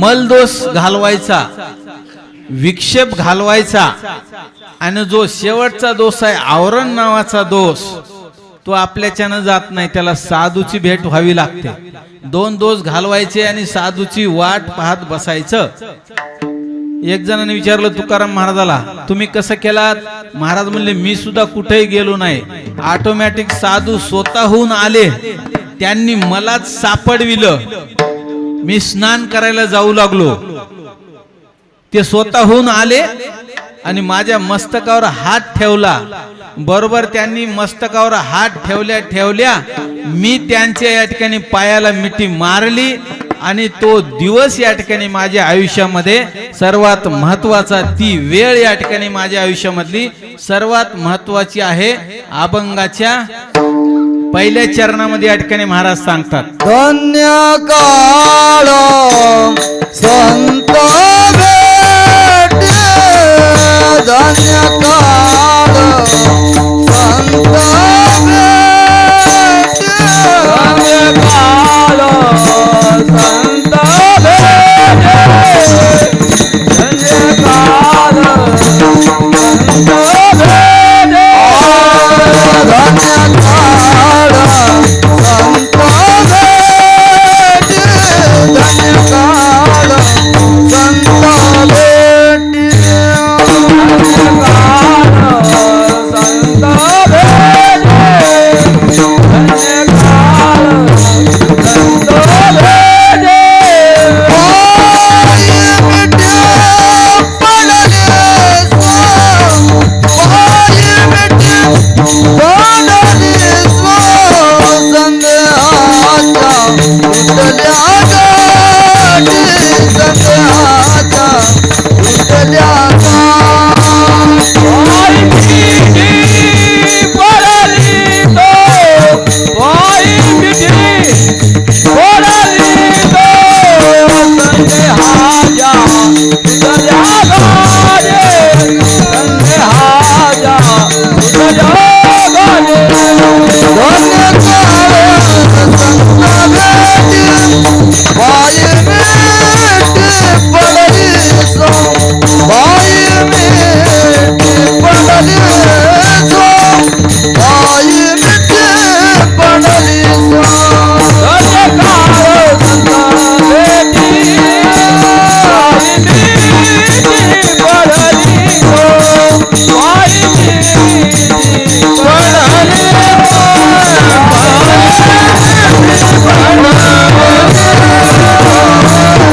मलदोष घालवायचा विक्षेप घालवायचा आणि जो शेवटचा दोष आहे आवरण नावाचा दोष तो आपल्याच्यानं जात नाही त्याला साधूची भेट व्हावी लागते. दोन दोष घालवायचे आणि साधूची वाट पाहत बसायचं. एक जणांनी विचारलं तुकाराम महाराजाला तुम्ही कसं केलात? महाराज म्हणले मी सुद्धा कुठेही गेलो नाही. ऑटोमॅटिक साधू स्वतःहून आले. त्यांनी मलाच सापडविलं. मी स्नान करायला जाऊ लागलो. ते स्वतःहून आले आणि माझ्या मस्तकावर हात ठेवला. बरोबर त्यांनी मस्तकावर हात ठेवल्या ठेवल्या मी त्यांच्या या ठिकाणी पायाला मिठी मारली आणि तो दिवस या ठिकाणी माझ्या आयुष्यामध्ये सर्वात महत्त्वाचा ती वेळ या ठिकाणी माझ्या आयुष्यामधली सर्वात महत्वाची आहे. अभंगाच्या पहिल्या चरणामध्ये या महाराज सांगतात. धन्य काळ संत 啊！